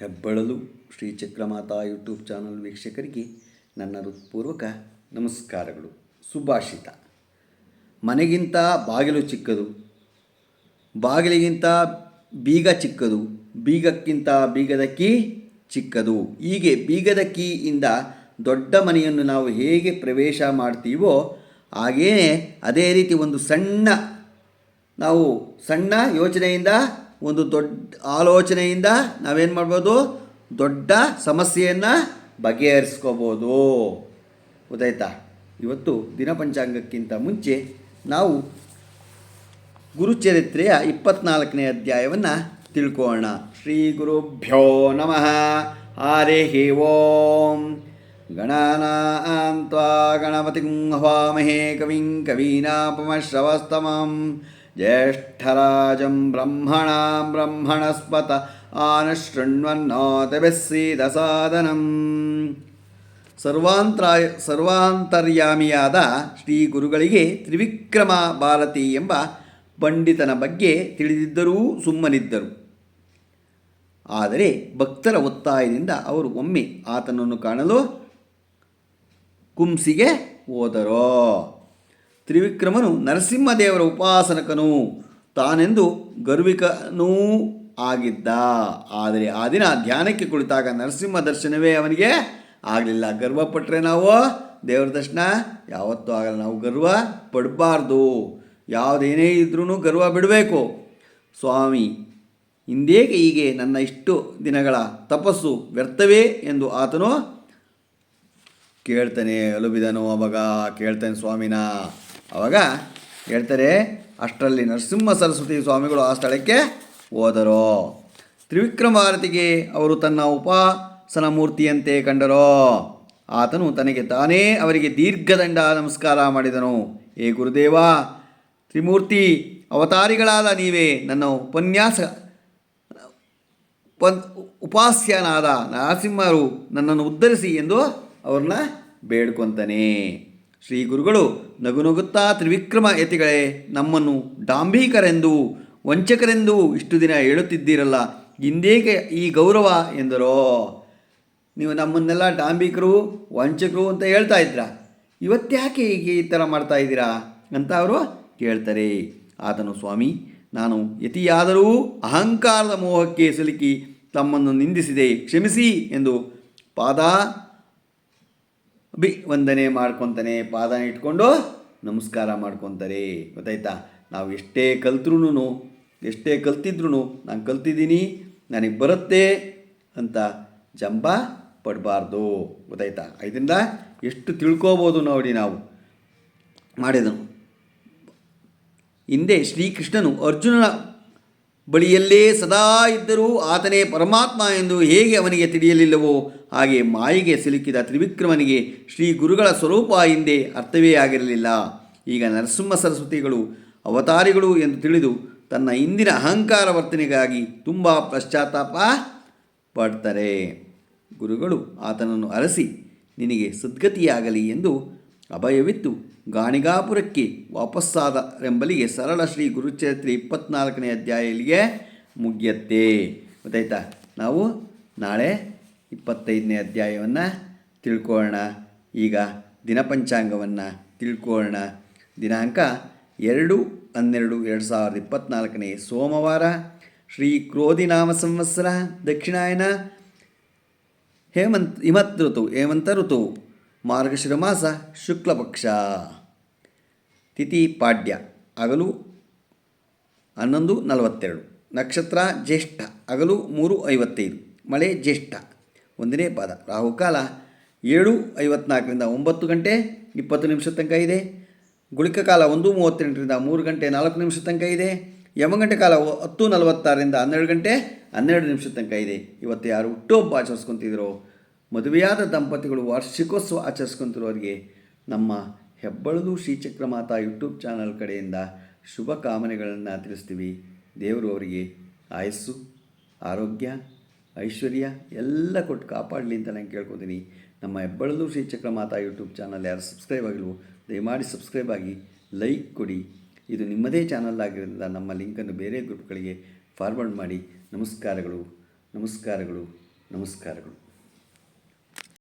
ಹೆಬ್ಬಳಲು Shri Chakramata YouTube channel ವೀಕ್ಷಕರಿಗೆ ನನ್ನ ಹೃತ್ಪೂರ್ವಕ ನಮಸ್ಕಾರಗಳು. ಸುಭಾಷಿತ. ಮನೆಗಿಂತ ಬಾಗಿಲು ಚಿಕ್ಕದು, ಬಾಗಿಲಿಗಿಂತ ಬೀಗ ಚಿಕ್ಕದು, ಬೀಗಕ್ಕಿಂತ ಬೀಗದ ಕೀ ಚಿಕ್ಕದು. ಹೀಗೆ ಬೀಗದ ಕೀಯಿಂದ ದೊಡ್ಡ ಮನೆಯನ್ನು ನಾವು ಹೇಗೆ ಪ್ರವೇಶ ಮಾಡ್ತೀವೋ ಹಾಗೆಯೇ ಅದೇ ರೀತಿ ಒಂದು ಸಣ್ಣ, ನಾವು ಸಣ್ಣ ಯೋಚನೆಯಿಂದ ಒಂದು ದೊಡ್ಡ ಆಲೋಚನೆಯಿಂದ ನಾವೇನು ಮಾಡ್ಬೋದು? ದೊಡ್ಡ ಸಮಸ್ಯೆಯನ್ನು ಬಗೆಹರಿಸ್ಕೋಬೋದು. ಗೊತ್ತಾಯ್ತಾ? ಇವತ್ತು ದಿನಪಂಚಾಂಗಕ್ಕಿಂತ ಮುಂಚೆ ನಾವು ಗುರುಚರಿತ್ರೆಯ ಇಪ್ಪತ್ನಾಲ್ಕನೇ ಅಧ್ಯಾಯವನ್ನು ತಿಳ್ಕೋಣ ಶ್ರೀ ಗುರುಭ್ಯೋ ನಮಃ. ಹರಿ ಓಂ. ಗಣಾನಾಂ ತ್ವಾ ಗಣಪತಿಂ ಹವಾಮಹೇ ಕವಿಂ ಕವೀನಾಪಮಶ್ರವಸ್ತಮಂ. ಜ್ಯೇಷ್ಠರಾಜಂ ಬ್ರಹ್ಮಣಾಂ ಬ್ರಹ್ಮಣಸ್ಪತ ಆನಶೃಣ್ವನ್ನೋತಭಿಸ್ಸೀದಸಾದನಂ ಸರ್ವಾಂತರಾಯ ಸರ್ವಾಂತರ್ಯಾಮಿಯಾದ ಶ್ರೀ ಗುರುಗಳಿಗೆ ತ್ರಿವಿಕ್ರಮ ಭಾರತಿ ಎಂಬ ಪಂಡಿತನ ಬಗ್ಗೆ ತಿಳಿದಿದ್ದರೂ ಸುಮ್ಮನಿದ್ದರು. ಆದರೆ ಭಕ್ತರ ಒತ್ತಾಯದಿಂದ ಅವರು ಒಮ್ಮೆ ಆತನನ್ನು ಕಾಣಲು ಕುಂಸಿಗೆ ಹೋದರೋ. ತ್ರಿವಿಕ್ರಮನು ನರಸಿಂಹದೇವರ ಉಪಾಸನಕನು ತಾನೆಂದು ಗರ್ವಿಕನೂ ಆಗಿದ್ದ. ಆದರೆ ಆ ದಿನ ಧ್ಯಾನಕ್ಕೆ ಕುಳಿತಾಗ ನರಸಿಂಹ ದರ್ಶನವೇ ಅವನಿಗೆ ಆಗಲಿಲ್ಲ. ಗರ್ವಪಟ್ಟರೆ ನಾವು ದೇವರ ದರ್ಶನ? ಯಾವತ್ತೂ ಆಗಲ್ಲ. ನಾವು ಗರ್ವ ಪಡಬಾರ್ದು. ಯಾವುದೇನೇ ಇದ್ರೂ ಗರ್ವ ಬಿಡಬೇಕು. ಸ್ವಾಮಿ ಹಿಂದೇಕೆ ಹೀಗೆ ನನ್ನ ಇಷ್ಟು ದಿನಗಳ ತಪಸ್ಸು ವ್ಯರ್ಥವೇ ಎಂದು ಆತನು ಕೇಳ್ತಾನೆ, ಅಲುಬಿದನು ಅವಾಗ ಕೇಳ್ತಾನೆ ಸ್ವಾಮಿನ. ಅವಾಗ ಹೇಳ್ತಾರೆ, ಅಷ್ಟರಲ್ಲಿ ನರಸಿಂಹ ಸರಸ್ವತಿ ಸ್ವಾಮಿಗಳು ಆ ಸ್ಥಳಕ್ಕೆ ಹೋದರು. ತ್ರಿವಿಕ್ರಮ ಭಾರತಿಗೆ ಅವರು ತನ್ನ ಉಪಾಸನ ಮೂರ್ತಿಯಂತೆ ಕಂಡರೋ. ಆತನು ತನಗೆ ತಾನೇ ಅವರಿಗೆ ದೀರ್ಘದಂಡ ನಮಸ್ಕಾರ ಮಾಡಿದನು. ಏ ಗುರುದೇವ, ತ್ರಿಮೂರ್ತಿ, ಅವತಾರಿಗಳಾದ ನೀವೇ ನನ್ನ ಉಪನ್ಯಾಸ ಪನ್ ಉಪಾಸ್ಯನಾದ ನರಸಿಂಹರು ನನ್ನನ್ನು ಉದ್ಧರಿಸಿ ಎಂದು ಅವ್ರನ್ನ ಬೇಡ್ಕೊತಾನೆ. ಶ್ರೀ ಗುರುಗಳು ನಗು ನಗುತ್ತಾ ತ್ರಿವಿಕ್ರಮ ಯತಿಗಳೇ, ನಮ್ಮನ್ನು ಡಾಂಬೀಕರೆಂದು, ವಂಚಕರೆಂದು ಇಷ್ಟು ದಿನ ಹೇಳುತ್ತಿದ್ದೀರಲ್ಲ ಹಿಂದೇಕೆ ಈ ಗೌರವ ಎಂದರೋ? ನೀವು ನಮ್ಮನ್ನೆಲ್ಲ ಡಾಂಬಿಕರು, ವಂಚಕರು ಅಂತ ಹೇಳ್ತಾ ಇದ್ರ. ಇವತ್ತ್ಯಾಕೆ ಹೀಗೆ ಈ ಥರ ಮಾಡ್ತಾ ಇದ್ದೀರಾ ಅಂತ ಅವರು ಕೇಳ್ತಾರೆ. ಆತನು, ಸ್ವಾಮಿ, ನಾನು ಯತಿಯಾದರೂ ಅಹಂಕಾರದ ಮೋಹಕ್ಕೆ ಸಿಲುಕಿ ತಮ್ಮನ್ನು ನಿಂದಿಸಿದೆ, ಕ್ಷಮಿಸಿ ಎಂದು ಪಾದ ಬಿ ವಂದನೆ ಮಾಡ್ಕೊತಾನೆ ಪಾದ ಇಟ್ಕೊಂಡು ನಮಸ್ಕಾರ ಮಾಡ್ಕೊತಾರೆ. ಗೊತ್ತಾಯ್ತಾ? ನಾವು ಎಷ್ಟೇ ಕಲ್ತ್ರೂ ಎಷ್ಟೇ ಕಲ್ತಿದ್ರು ನಾನು ಕಲ್ತಿದ್ದೀನಿ, ನನಗೆ ಬರುತ್ತೆ ಅಂತ ಜಂಬ ಪಡಬಾರ್ದು. ಗೊತ್ತಾಯ್ತಾ? ಇದರಿಂದ ಎಷ್ಟು ತಿಳ್ಕೋಬೋದು ನೋಡಿ ನಾವು. ಮಾಡಿದನು. ಹಿಂದೆ ಶ್ರೀಕೃಷ್ಣನು ಅರ್ಜುನನ ಬಳಿಯಲ್ಲೇ ಸದಾ ಇದ್ದರೂ ಆತನೇ ಪರಮಾತ್ಮ ಎಂದು ಹೇಗೆ ಅವನಿಗೆ ತಿಳಿಯಲಿಲ್ಲವೋ ಹಾಗೆ ಮಾಯಿಗೆ ಸಿಲುಕಿದ ತ್ರಿವಿಕ್ರಮನಿಗೆ ಶ್ರೀ ಗುರುಗಳ ಸ್ವರೂಪ ಹಿಂದೆ ಅರ್ಥವೇ ಆಗಿರಲಿಲ್ಲ. ಈಗ ನರಸಿಂಹ ಸರಸ್ವತಿಗಳು, ಅವತಾರಿಗಳು ಎಂದು ತಿಳಿದು ತನ್ನ ಇಂದಿನ ಅಹಂಕಾರ ವರ್ತನೆಗಾಗಿ ತುಂಬ ಪಶ್ಚಾತ್ತಾಪ ಪಡ್ತಾರೆ. ಗುರುಗಳು ಆತನನ್ನು ಅರಸಿ, ನಿನಗೆ ಸದ್ಗತಿಯಾಗಲಿ ಎಂದು ಅಭಯವಿತ್ತು. ಗಾಣಿಗಾಪುರಕ್ಕೆ ವಾಪಸ್ಸಾದರೆಂಬಲಿಗೆ ಸರಳ ಶ್ರೀ ಗುರುಚರಿತ್ರೆ ಇಪ್ಪತ್ನಾಲ್ಕನೇ ಅಧ್ಯಾಯ ಇಲ್ಲಿಗೆ ಮುಗಿಯತ್ತೆ. ಗೊತ್ತಾಯ್ತಾ? ನಾವು ನಾಳೆ ಇಪ್ಪತ್ತೈದನೇ ಅಧ್ಯಾಯವನ್ನು ತಿಳ್ಕೊಳ್ಳೋಣ. ಈಗ ದಿನಪಂಚಾಂಗವನ್ನು ತಿಳ್ಕೊಳ್ಳೋಣ. ದಿನಾಂಕ ಎರಡು ಹನ್ನೆರಡು ಎರಡು ಸಾವಿರದ ಇಪ್ಪತ್ತ್ನಾಲ್ಕನೇ ಸೋಮವಾರ. ಶ್ರೀ ಕ್ರೋಧಿನಾಮ ಸಂವತ್ಸರ ದಕ್ಷಿಣಾಯನ ಹೇಮಂತ್ ಹಿಮತ್ ಋತು, ಹೇಮಂತ ಋತು. ಮಾರ್ಗಶಿರ ಮಾಸ ಶುಕ್ಲಪಕ್ಷ. ತಿಥಿ ಪಾಡ್ಯ ಅಗಲು ಹನ್ನೊಂದು ನಲವತ್ತೆರಡು. ನಕ್ಷತ್ರ ಜ್ಯೇಷ್ಠ, ಹಗಲು ಮೂರು ಐವತ್ತೈದು. ಮಳೆ ಜ್ಯೇಷ್ಠ. ಒಂದನೇ ಪಾದ. ರಾಹುಕಾಲ ಏಳು ಐವತ್ನಾಲ್ಕರಿಂದ ಒಂಬತ್ತು ಗಂಟೆ ಇಪ್ಪತ್ತು ನಿಮಿಷ ತನಕ ಇದೆ. ಗುಳಿಕ ಕಾಲ ಒಂದು ಮೂವತ್ತೆಂಟರಿಂದ ಮೂರು ಗಂಟೆ ನಾಲ್ಕು ನಿಮಿಷ ತನಕ ಇದೆ. ಯಮಗಂಟೆ ಕಾಲ ಹತ್ತು ನಲವತ್ತಾರರಿಂದ ಹನ್ನೆರಡು ಗಂಟೆ ಹನ್ನೆರಡು ನಿಮಿಷ ತನಕ ಇದೆ. ಇವತ್ತು ಯಾರು ಹುಟ್ಟುಹಬ್ಬ ಆಚರಿಸ್ಕೊತಿದ್ರೋ? ಮದುವೆಯಾದ ದಂಪತಿಗಳು ವಾರ್ಷಿಕೋತ್ಸವ ಆಚರಿಸ್ಕೊಂತಿರೋರಿಗೆ ನಮ್ಮ ಹೆಬ್ಬಳದು ಶ್ರೀಚಕ್ರ ಮಾತಾ ಯೂಟ್ಯೂಬ್ ಚಾನಲ್ ಕಡೆಯಿಂದ ಶುಭ ಕಾಮನೆಗಳನ್ನು ತಿಳಿಸ್ತೀವಿ. ದೇವರು ಅವರಿಗೆ ಆಯಸ್ಸು, ಆರೋಗ್ಯ, ಐಶ್ವರ್ಯ ಎಲ್ಲ ಕೊಟ್ಟು ಕಾಪಾಡಲಿ ಅಂತ ನಾನು ಕೇಳ್ಕೊತೀನಿ. ನಮ್ಮ ಹೆಬ್ಬಳದು ಶ್ರೀಚಕ್ರ ಮಾತಾ ಯೂಟ್ಯೂಬ್ ಚಾನಲ್ ಯಾರು ಸಬ್ಸ್ಕ್ರೈಬ್ ಆಗಿಲ್ವೋ ದಯಮಾಡಿ ಸಬ್ಸ್ಕ್ರೈಬ್ ಆಗಿ ಲೈಕ್ ಕೊಡಿ. ಇದು ನಿಮ್ಮದೇ ಚಾನಲ್ ಆಗಿರೋದ್ರಿಂದ ನಮ್ಮ ಲಿಂಕನ್ನು ಬೇರೆ ಗ್ರೂಪ್ಗಳಿಗೆ ಫಾರ್ವರ್ಡ್ ಮಾಡಿ. ನಮಸ್ಕಾರಗಳು ನಮಸ್ಕಾರಗಳು ನಮಸ್ಕಾರಗಳು.